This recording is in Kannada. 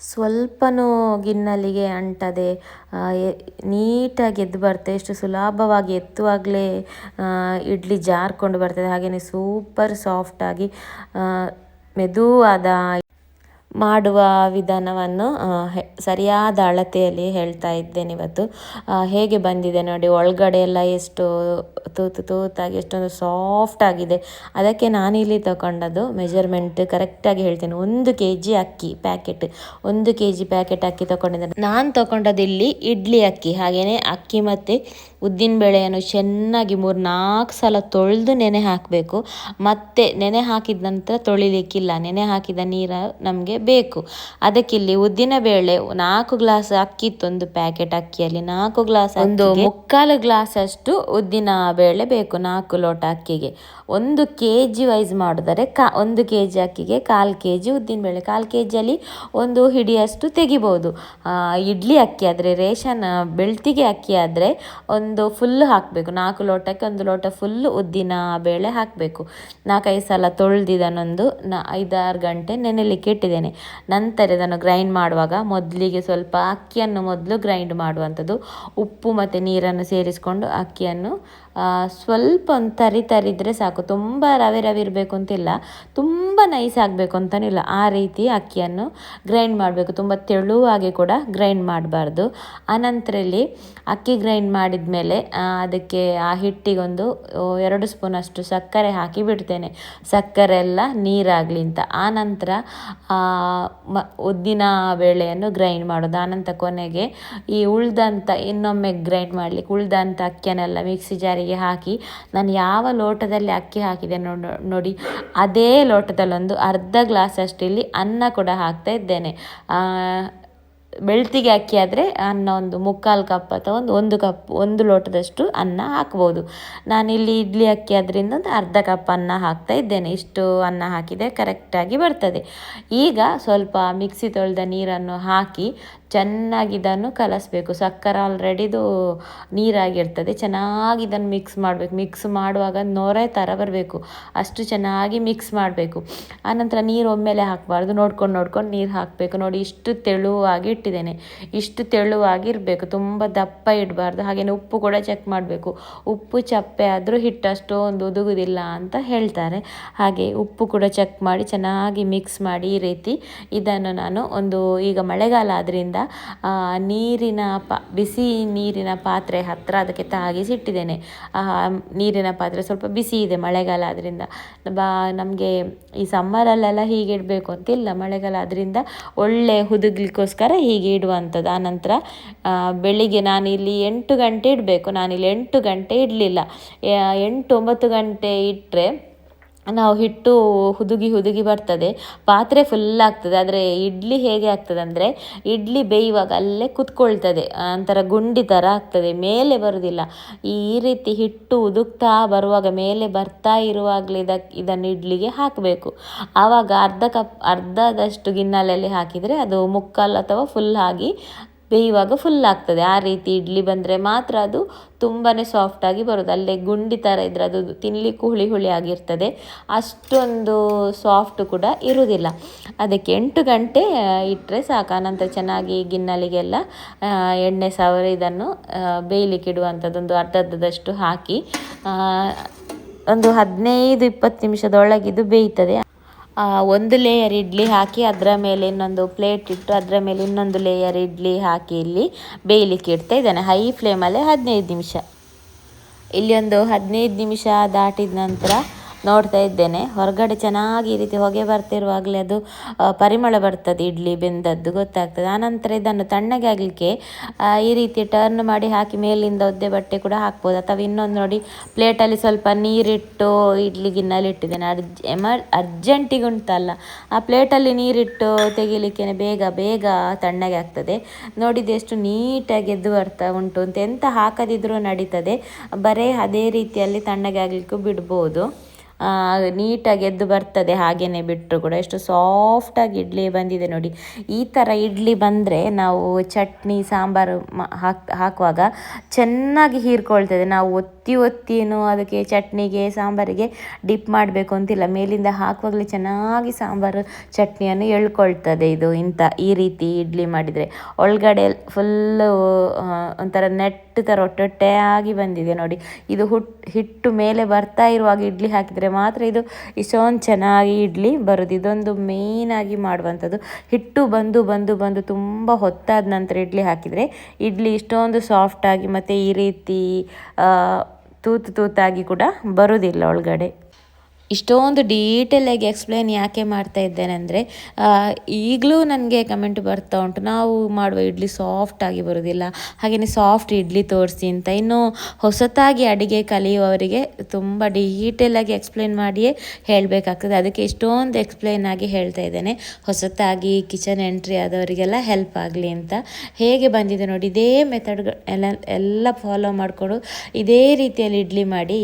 ಸ್ವಲ್ಪನೂ ಗಿನ್ನಲಿಗೆ ಅಂಟದೆ ನೀಟಾಗಿ ಎದ್ದು ಬರುತ್ತೆ. ಎಷ್ಟು ಸುಲಭವಾಗಿ ಎತ್ತುವಾಗಲೇ ಇಡ್ಲಿ ಜಾರ್ಕೊಂಡು ಬರ್ತದೆ. ಹಾಗೆಯೇ ಸೂಪರ್ ಸಾಫ್ಟಾಗಿ ಮೆದುವಾದ ಮಾಡುವ ವಿಧಾನವನ್ನು ಸರಿಯಾದ ಅಳತೆಯಲ್ಲಿ ಹೇಳ್ತಾ ಇದ್ದೇನೆ ಇವತ್ತು. ಹೇಗೆ ಬಂದಿದೆ ನೋಡಿ, ಒಳಗಡೆ ಎಲ್ಲ ಎಷ್ಟು ತೂತು ತೂತಾಗಿ, ಎಷ್ಟೊಂದು ಸಾಫ್ಟ್ ಆಗಿದೆ. ಅದಕ್ಕೆ ನಾನಿಲ್ಲಿ ತಗೊಂಡದ್ದು ಮೆಜರ್ಮೆಂಟ್ ಕರೆಕ್ಟಾಗಿ ಹೇಳ್ತೇನೆ. ಒಂದು ಕೆ ಜಿ ಅಕ್ಕಿ ಪ್ಯಾಕೆಟ್ ಒಂದು ಕೆ ಜಿ ಪ್ಯಾಕೆಟ್ ಅಕ್ಕಿ ತಗೊಂಡಿದ್ದೇನೆ. ನಾನು ತಗೊಂಡದ್ದು ಇಲ್ಲಿ ಇಡ್ಲಿ ಅಕ್ಕಿ ಹಾಗೆಯೇ ಅಕ್ಕಿ ಮತ್ತು ಬೇಳೆಯನ್ನು ಚೆನ್ನಾಗಿ ಮೂರು ನಾಲ್ಕು ಸಲ ತೊಳೆದು ನೆನೆ ಹಾಕಬೇಕು. ಮತ್ತೆ ನೆನೆ ಹಾಕಿದ ನಂತರ ತೊಳಿಲಿಕ್ಕಿಲ್ಲ. ನೆನೆ ಹಾಕಿದ ನೀರು ನಮಗೆ ಬೇಕು. ಅದಕ್ಕಿಲ್ಲಿ ಉದ್ದಿನ ಬೇಳೆ ನಾಲ್ಕು ಗ್ಲಾಸ್ ಅಕ್ಕಿ ಇತ್ತು ಒಂದು ಪ್ಯಾಕೆಟ್ ಅಕ್ಕಿಯಲ್ಲಿ. ನಾಲ್ಕು ಗ್ಲಾಸ್ ಒಂದು ಮುಕ್ಕಾಲು ಗ್ಲಾಸ್ ಅಷ್ಟು ಉದ್ದಿನ ಬೇಳೆ ಬೇಕು ನಾಲ್ಕು ಲೋಟ ಅಕ್ಕಿಗೆ. ಒಂದು ಕೆ ಜಿ ವೈಸ್ ಮಾಡಿದರೆ ಕಾ ಒಂದು ಕೆ ಜಿ ಅಕ್ಕಿಗೆ ಕಾಲು ಕೆ ಜಿ ಬೇಳೆ. ಕಾಲು ಕೆ ಜಿಯಲ್ಲಿ ಒಂದು ಹಿಡಿಯಷ್ಟು ತೆಗಿಬೋದು. ಇಡ್ಲಿ ಅಕ್ಕಿ ಆದರೆ ರೇಷನ್ ಬೆಳ್ತಿಗೆ ಅಕ್ಕಿ ಆದರೆ ಒಂದು ಫುಲ್ ಹಾಕಬೇಕು. ನಾಲ್ಕು ಲೋಟಕ್ಕೆ ಒಂದು ಲೋಟ ಫುಲ್ ಉದ್ದಿನ ಬೇಳೆ ಹಾಕಬೇಕು. ನಾಲ್ಕೈದು ಸಲ ತೊಳೆದಿದನೊಂದು ನಾ ಐದಾರು ಗಂಟೆ ನೆನೆಲಿಕ್ಕೆ ಇಟ್ಟಿದ್ದೇನೆ. ನಂತರ ಇದನ್ನು ಗ್ರೈಂಡ್ ಮಾಡುವಾಗ ಮೊದಲಿಗೆ ಸ್ವಲ್ಪ ಅಕ್ಕಿಯನ್ನು ಮೊದಲು ಗ್ರೈಂಡ್ ಮಾಡುವಂಥದ್ದು. ಉಪ್ಪು ಮತ್ತು ನೀರನ್ನು ಸೇರಿಸಿಕೊಂಡು ಅಕ್ಕಿಯನ್ನು ಸ್ವಲ್ಪ ಒಂದು ತರಿ ತರಿದ್ರೆ ಸಾಕು. ತುಂಬ ರವೆ ರವೆ ಇರಬೇಕು ಅಂತಿಲ್ಲ. ತುಂಬ ನೈಸ್ ಆಗಬೇಕು ಅಂತಲೂ ಇಲ್ಲ. ಆ ರೀತಿ ಅಕ್ಕಿಯನ್ನು ಗ್ರೈಂಡ್ ಮಾಡಬೇಕು. ತುಂಬ ತೆಳುವಾಗಿ ಕೂಡ ಗ್ರೈಂಡ್ ಮಾಡಬಾರ್ದು. ಆನಂತರಲ್ಲಿ ಅಕ್ಕಿ ಗ್ರೈಂಡ್ ಮಾಡಿದ ಮೇಲೆ ಅದಕ್ಕೆ ಆ ಹಿಟ್ಟಿಗೊಂದು ಎರಡು ಸ್ಪೂನಷ್ಟು ಸಕ್ಕರೆ ಹಾಕಿ ಬಿಡ್ತೇನೆ. ಸಕ್ಕರೆ ಎಲ್ಲ ನೀರಾಗಲಿ ಅಂತ. ಆನಂತರ ಮ, ಉದ್ದಿನ ಬೇಳೆಯನ್ನು ಗ್ರೈಂಡ್ ಮಾಡೋದು. ಆನಂತರ ಕೊನೆಗೆ ಈ ಉಳ್ದಂಥ ಇನ್ನೊಮ್ಮೆ ಗ್ರೈಂಡ್ ಮಾಡಲಿಕ್ಕೆ ಉಳ್ದಂಥ ಅಕ್ಕಿಯನ್ನೆಲ್ಲ ಮಿಕ್ಸಿ ಜಾರಿಗೆ ಹಾಕಿ, ನಾನು ಯಾವ ಲೋಟದಲ್ಲಿ ಅಕ್ಕಿ ಹಾಕಿದೆ ನೋಡಿ, ಅದೇ ಲೋಟದಲ್ಲೊಂದು ಅರ್ಧ ಗ್ಲಾಸ್ ಅಷ್ಟು ಇಲ್ಲಿ ಅನ್ನ ಕೂಡ ಹಾಕ್ತಾ ಇದ್ದೇನೆ. ಬೆಳ್ತಿಗೆ ಅಕ್ಕಿ ಆದರೆ ಅನ್ನ ಒಂದು ಮುಕ್ಕಾಲು ಕಪ್ ಅಥವಾ ಒಂದು ಒಂದು ಕಪ್, ಒಂದು ಲೋಟದಷ್ಟು ಅನ್ನ ಹಾಕ್ಬೋದು. ನಾನಿಲ್ಲಿ ಇಡ್ಲಿ ಅಕ್ಕಿ ಅದರಿಂದ ಒಂದು ಅರ್ಧ ಕಪ್ ಅನ್ನ ಹಾಕ್ತಾ ಇದ್ದೇನೆ. ಇಷ್ಟು ಅನ್ನ ಹಾಕಿದರೆ ಕರೆಕ್ಟಾಗಿ ಬರ್ತದೆ. ಈಗ ಸ್ವಲ್ಪ ಮಿಕ್ಸಿ ತೊಳೆದ ನೀರನ್ನು ಹಾಕಿ ಚೆನ್ನಾಗಿ ಇದನ್ನು ಕಲಸಬೇಕು. ಸಕ್ಕರೆ ಆಲ್ರೆಡಿದು ನೀರಾಗಿರ್ತದೆ ಚೆನ್ನಾಗಿ ಇದನ್ನು ಮಿಕ್ಸ್ ಮಾಡಬೇಕು. ಮಿಕ್ಸ್ ಮಾಡುವಾಗ ನೊರೆ ಥರ ಬರಬೇಕು. ಅಷ್ಟು ಚೆನ್ನಾಗಿ ಮಿಕ್ಸ್ ಮಾಡಬೇಕು. ಆನಂತರ ನೀರು ಒಮ್ಮೆಲೆ ಹಾಕಬಾರ್ದು. ನೋಡ್ಕೊಂಡು ನೋಡ್ಕೊಂಡು ನೀರು ಹಾಕಬೇಕು. ನೋಡಿ ಇಷ್ಟು ತೆಳುವಾಗಿ ಇಟ್ಟಿದ್ದೇನೆ. ಇಷ್ಟು ತೆಳುವಾಗಿ ಇರಬೇಕು. ತುಂಬ ದಪ್ಪ ಇಡಬಾರ್ದು. ಹಾಗೆಯೇ ಉಪ್ಪು ಕೂಡ ಚೆಕ್ ಮಾಡಬೇಕು. ಉಪ್ಪು ಚಪ್ಪೆ ಆದರೂ ಹಿಟ್ಟು ಅಷ್ಟೊಂದು ಉದುಗುದಿಲ್ಲ ಅಂತ ಹೇಳ್ತಾರೆ. ಹಾಗೆ ಉಪ್ಪು ಕೂಡ ಚೆಕ್ ಮಾಡಿ ಚೆನ್ನಾಗಿ ಮಿಕ್ಸ್ ಮಾಡಿ ಈ ರೀತಿ ಇದನ್ನು ನಾನು ಒಂದು ಈಗ ಮಳೆಗಾಲ ಆದ್ದರಿಂದ ನೀರಿನ ಪ, ಬಿಸಿ ನೀರಿನ ಪಾತ್ರೆ ಹತ್ತಿರ ಅದಕ್ಕೆ ತಾಗಿಸಿಟ್ಟಿದ್ದೇನೆ ನೀರಿನ ಪಾತ್ರೆ ಸ್ವಲ್ಪ ಬಿಸಿ ಇದೆ ಮಳೆಗಾಲ ಆದ್ದರಿಂದ ಬಾ, ನಮಗೆ ಈ ಸಮ್ಮರಲ್ಲೆಲ್ಲ ಹೀಗೆ ಇಡಬೇಕು ಅಂತಿಲ್ಲ. ಮಳೆಗಾಲ ಅದರಿಂದ ಒಳ್ಳೆ ಹುದುಗ್ಲಿಕ್ಕೋಸ್ಕರ ಹೀಗೆ ಇಡುವಂಥದ್ದು. ಆನಂತರ ಬೆಳಿಗ್ಗೆ ನಾನು ಇಲ್ಲಿ ಎಂಟು ಗಂಟೆ ಇಡಬೇಕು. ನಾನಿಲ್ಲಿ ಎಂಟು ಗಂಟೆ ಇಡಲಿಲ್ಲ. ಎಂಟು ಒಂಬತ್ತು ಗಂಟೆ ಇಟ್ಟರೆ ನಾವು ಹಿಟ್ಟು ಹುದುಗಿ ಹುದುಗಿ ಬರ್ತದೆ. ಪಾತ್ರೆ ಫುಲ್ ಆಗ್ತದೆ. ಆದರೆ ಇಡ್ಲಿ ಹೇಗೆ ಆಗ್ತದೆ ಅಂದರೆ ಇಡ್ಲಿ ಬೇಯುವಾಗ ಅಲ್ಲೇ ಕುತ್ಕೊಳ್ತದೆ. ಒಂಥರ ಗುಂಡಿ ಥರ ಆಗ್ತದೆ. ಮೇಲೆ ಬರುವುದಿಲ್ಲ ಈ ರೀತಿ ಹಿಟ್ಟು ಉದುಕ್ತಾ ಬರುವಾಗ ಮೇಲೆ ಬರ್ತಾ ಇರುವಾಗಲೇ ಇದಕ್ಕೆ ಇದನ್ನು ಇಡ್ಲಿಗೆ ಹಾಕಬೇಕು. ಆವಾಗ ಅರ್ಧ ಕಪ್, ಅರ್ಧದಷ್ಟು ಗಿನ್ನಲಲ್ಲಿ ಹಾಕಿದರೆ ಅದು ಮುಕ್ಕಾಲು ಅಥವಾ ಫುಲ್ ಆಗಿ ಬೇಯುವಾಗ ಫುಲ್ ಆಗ್ತದೆ. ಆ ರೀತಿ ಇಡ್ಲಿ ಬಂದರೆ ಮಾತ್ರ ಅದು ತುಂಬಾ ಸಾಫ್ಟಾಗಿ ಬರೋದು. ಅಲ್ಲೇ ಗುಂಡಿ ಥರ ಇದ್ದರೆ ಅದು ತಿನ್ನಲಿಕ್ಕೂ ಹುಳಿ ಹುಳಿ ಆಗಿರ್ತದೆ. ಅಷ್ಟೊಂದು ಸಾಫ್ಟ್ ಕೂಡ ಇರುವುದಿಲ್ಲ ಅದಕ್ಕೆ ಎಂಟು ಗಂಟೆ ಇಟ್ಟರೆ ಸಾಕು. ಆನಂತರ ಚೆನ್ನಾಗಿ ಗಿನ್ನಲಿಗೆಲ್ಲ ಎಣ್ಣೆ, ಸವರಿ ಇದನ್ನು ಬೇಯಲಿಕ್ಕೆ ಇಡುವಂಥದ್ದೊಂದು ಅರ್ಧದಷ್ಟು ಹಾಕಿ ಒಂದು ಹದಿನೈದು ಇಪ್ಪತ್ತು ನಿಮಿಷದೊಳಗಿದು ಬೇಯ್ತದೆ. ಒಂದು ಲೇಯರ್ ಇಡ್ಲಿ ಹಾಕಿ ಅದರ ಮೇಲೆ ಇನ್ನೊಂದು ಪ್ಲೇಟ್ ಇಟ್ಟು ಅದರ ಮೇಲೆ ಇನ್ನೊಂದು ಲೇಯರ್ ಇಡ್ಲಿ ಹಾಕಿ ಇಲ್ಲಿ ಬೇಯಲಿಕ್ಕೆ ಇಡ್ತಾ ಇದ್ದೇನೆ. ಹೈ ಫ್ಲೇಮಲ್ಲೇ ಹದಿನೈದು ನಿಮಿಷ. ಇಲ್ಲಿ ಒಂದು ಹದಿನೈದು ನಿಮಿಷ ದಾಟಿದ ನಂತರ ನೋಡ್ತಾ ಇದ್ದೇನೆ. ಹೊರಗಡೆ ಚೆನ್ನಾಗಿ ಈ ರೀತಿ ಹೊಗೆ ಬರ್ತಿರುವಾಗಲೇ ಅದು ಪರಿಮಳ ಬರ್ತದೆ, ಇಡ್ಲಿ ಬೆಂದದ್ದು ಗೊತ್ತಾಗ್ತದೆ. ಆನಂತರ ಇದನ್ನು ತಣ್ಣಗೆ ಆಗಲಿಕ್ಕೆ ಈ ರೀತಿ ಟರ್ನ್ ಮಾಡಿ ಹಾಕಿ ಮೇಲಿಂದ ಒದ್ದೆ ಬಟ್ಟೆ ಕೂಡ ಹಾಕ್ಬೋದು. ಅಥವಾ ಇನ್ನೊಂದು ನೋಡಿ ಪ್ಲೇಟಲ್ಲಿ ಸ್ವಲ್ಪ ನೀರಿಟ್ಟು ಇಡ್ಲಿ ಗಿನ್ನಲ್ಲಿ ಇಟ್ಟಿದ್ದೇನೆ. ಅರ್ಜ್ ಎಮರ್ ಅರ್ಜೆಂಟಿಗೆ ಉಂಟಲ್ಲ ಆ ಪ್ಲೇಟಲ್ಲಿ ನೀರಿಟ್ಟು ತೆಗಿಲಿಕ್ಕೆ ಬೇಗ ಬೇಗ ತಣ್ಣಗೆ ಆಗ್ತದೆ. ನೋಡಿದ್ದು ಎಷ್ಟು ನೀಟಾಗಿ ಎದ್ದು ಬರ್ತಾ ಉಂಟು ಅಂತ. ಎಂತ ಹಾಕದಿದ್ರೂ ನಡೀತದೆ. ಬರೇ ಅದೇ ರೀತಿಯಲ್ಲಿ ತಣ್ಣಗೆ ಆಗಲಿಕ್ಕೂ ಬಿಡ್ಬೋದು. ನೀಟಾಗಿ ಎದ್ದು ಬರ್ತದೆ ಹಾಗೆಯೇ ಬಿಟ್ಟರು ಕೂಡ. ಎಷ್ಟು ಸಾಫ್ಟಾಗಿ ಇಡ್ಲಿ ಬಂದಿದೆ ನೋಡಿ. ಈ ಥರ ಇಡ್ಲಿ ಬಂದರೆ ನಾವು ಚಟ್ನಿ, ಸಾಂಬಾರು ಹಾಕಿ ಹಾಕುವಾಗ ಚೆನ್ನಾಗಿ ಹೀರ್ಕೊಳ್ತದೆ. ನಾವು ಒತ್ತಿ ಒತ್ತಿನೂ ಅದಕ್ಕೆ ಚಟ್ನಿಗೆ, ಸಾಂಬಾರಿಗೆ ಡಿಪ್ ಮಾಡಬೇಕು ಅಂತಿಲ್ಲ. ಮೇಲಿಂದ ಹಾಕುವಾಗಲೇ ಚೆನ್ನಾಗಿ ಸಾಂಬಾರು ಚಟ್ನಿಯನ್ನು ಎಳ್ಕೊಳ್ತದೆ ಇದು ಇಂಥ ಈ ರೀತಿ ಇಡ್ಲಿ ಮಾಡಿದರೆ. ಒಳಗಡೆ ಫುಲ್ಲು ಒಂಥರ ನೆಟ್ ಥರ ಒಟ್ಟೊಟ್ಟೆಯಾಗಿ ಬಂದಿದೆ ನೋಡಿ. ಇದು ಹುಟ್, ಹಿಟ್ಟು ಮೇಲೆ ಬರ್ತಾ ಇರುವಾಗ ಇಡ್ಲಿ ಹಾಕಿದರೆ ಮಾತ್ರ ಇದು ಇಷ್ಟೊಂದು ಚೆನ್ನಾಗಿ ಇಡ್ಲಿ ಬರೋದು. ಇದೊಂದು ಮೇಯ್ನಾಗಿ ಮಾಡುವಂಥದ್ದು. ಹಿಟ್ಟು ಬಂದು ಬಂದು ಬಂದು ತುಂಬ ಹೊತ್ತಾದ ನಂತರ ಇಡ್ಲಿ ಹಾಕಿದರೆ ಇಡ್ಲಿ ಇಷ್ಟೊಂದು ಸಾಫ್ಟಾಗಿ ಮತ್ತು ಈ ರೀತಿ ತೂತು ತೂತಾಗಿ ಕೂಡ ಬರೋದಿಲ್ಲ ಒಳಗಡೆ. ಇಷ್ಟೊಂದು ಡೀಟೇಲಾಗಿ ಎಕ್ಸ್ಪ್ಲೇನ್ ಯಾಕೆ ಮಾಡ್ತಾ ಇದ್ದೇನೆ ಅಂದರೆ ಈಗಲೂ ನನಗೆ ಕಮೆಂಟ್ ಬರ್ತಾ ಉಂಟು. ನಾವು ಮಾಡುವ ಇಡ್ಲಿ ಸಾಫ್ಟಾಗಿ ಬರೋದಿಲ್ಲ. ಹಾಗೆಯೇ ಸಾಫ್ಟ್ ಇಡ್ಲಿ ತೋರಿಸಿ ಅಂತ. ಇನ್ನು ಹೊಸತಾಗಿ ಅಡುಗೆ ಕಲಿಯುವವರಿಗೆ ತುಂಬ ಡೀಟೇಲಾಗಿ ಎಕ್ಸ್ಪ್ಲೇನ್ ಮಾಡಿಯೇ ಹೇಳಬೇಕಾಗ್ತದೆ. ಅದಕ್ಕೆ ಇಷ್ಟೊಂದು ಎಕ್ಸ್ಪ್ಲೇನ್ ಆಗಿ ಹೇಳ್ತಾ ಇದ್ದೇನೆ. ಹೊಸತಾಗಿ ಕಿಚನ್ ಎಂಟ್ರಿ ಆದವರಿಗೆಲ್ಲ ಹೆಲ್ಪ್ ಆಗಲಿ ಅಂತ. ಹೇಗೆ ಬಂದಿದೆ ನೋಡಿ, ಇದೇ ಮೆಥಡ್ಗಳು ಎಲ್ಲ ಎಲ್ಲ ಫಾಲೋ ಮಾಡಿಕೊಂಡು ಇದೇ ರೀತಿಯಲ್ಲಿ ಇಡ್ಲಿ ಮಾಡಿ